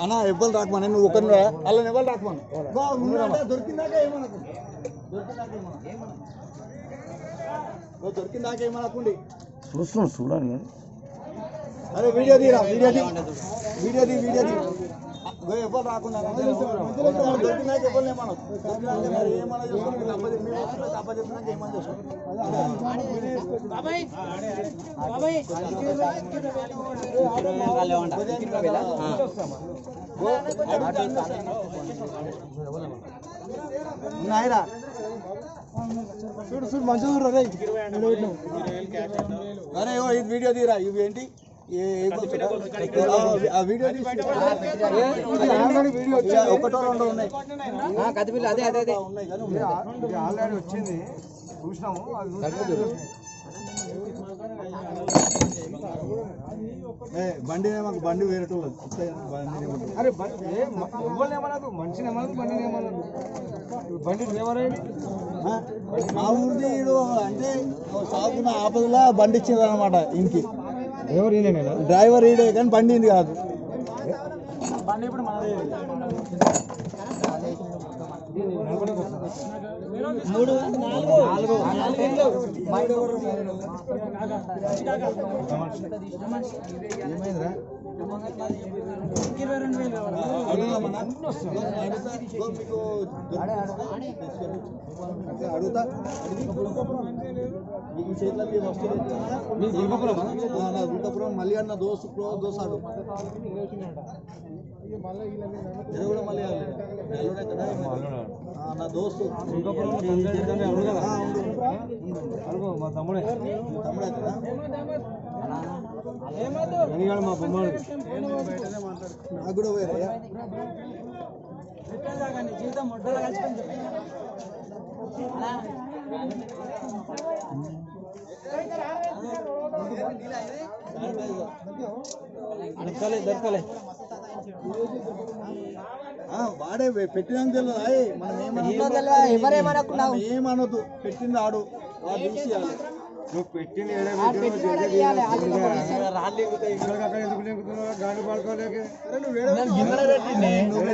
అన్న ఎవ్వరు రాకమని నువ్వు ఒకరిని రా. అలా ఎవరు రాకమని? దొరికిందాక ఏమనకు? దొరికిందాక ఏమనకు? ఓ, దొరికిందాక ఏమనకుండి? చూడండి అరే వీడియో తీరా వీడియో తీ వీడియో తీ వీడియో తీ. ఎవరు రాకుండా దొరికినాక ఎవరు దొరికినాక మరి ఏమన్నా చెప్పి- చెప్పినాక ఉన్నాయిరా చూడు చూడు మంచిగా చూడరా అరే ఓ ఇది వీడియో తీరా ఇవి ఏంటి ఒకటో రెండో ఉన్నాయి అదే అదే అదే ఉన్నాయి కానీ ఉన్నాయి. ఆల్రెడీ వచ్చింది చూసినాము బండి మాకు బండి వేరేటోళ్ళు? అరే బండి ఏమనదు మనిషిని ఏమనదు బండిని ఏమనదు బండి? మా ఊరిది అంటే సాగున ఆపదలా బండి ఇచ్చింది అనమాట ఇంకి ఎవరు డ్రైవర్ ఈడే కానీ బండి ఇది కాదు ఏమైందిరా అడుగుదామన్నా? అడుగుతా. ఇగో మీకు అడుగుతా అడుగుతా మీకు చేతిలో మీ వస్తువులు నా మళ్ళీ అన్న దోస్తు. క్లోజ్ దోసాడు ఇది కూడా మళ్ళీ నా దోస్తు ఆ, ఉండు. మా తమ్ముడే తమ్ముడు? వెనగాడు మా బొమ్మడు నాకు కూడా పోయారా ఆ, వాడే పెట్టినాక తెలియదు. మనం ఏమనొద్దు. మనం ఏమనొద్దు పెట్టింది ఆడు. వాడు తీసియాలి నువ్వు పెట్టింది గాడి పడుకోలేక. నువ్వు?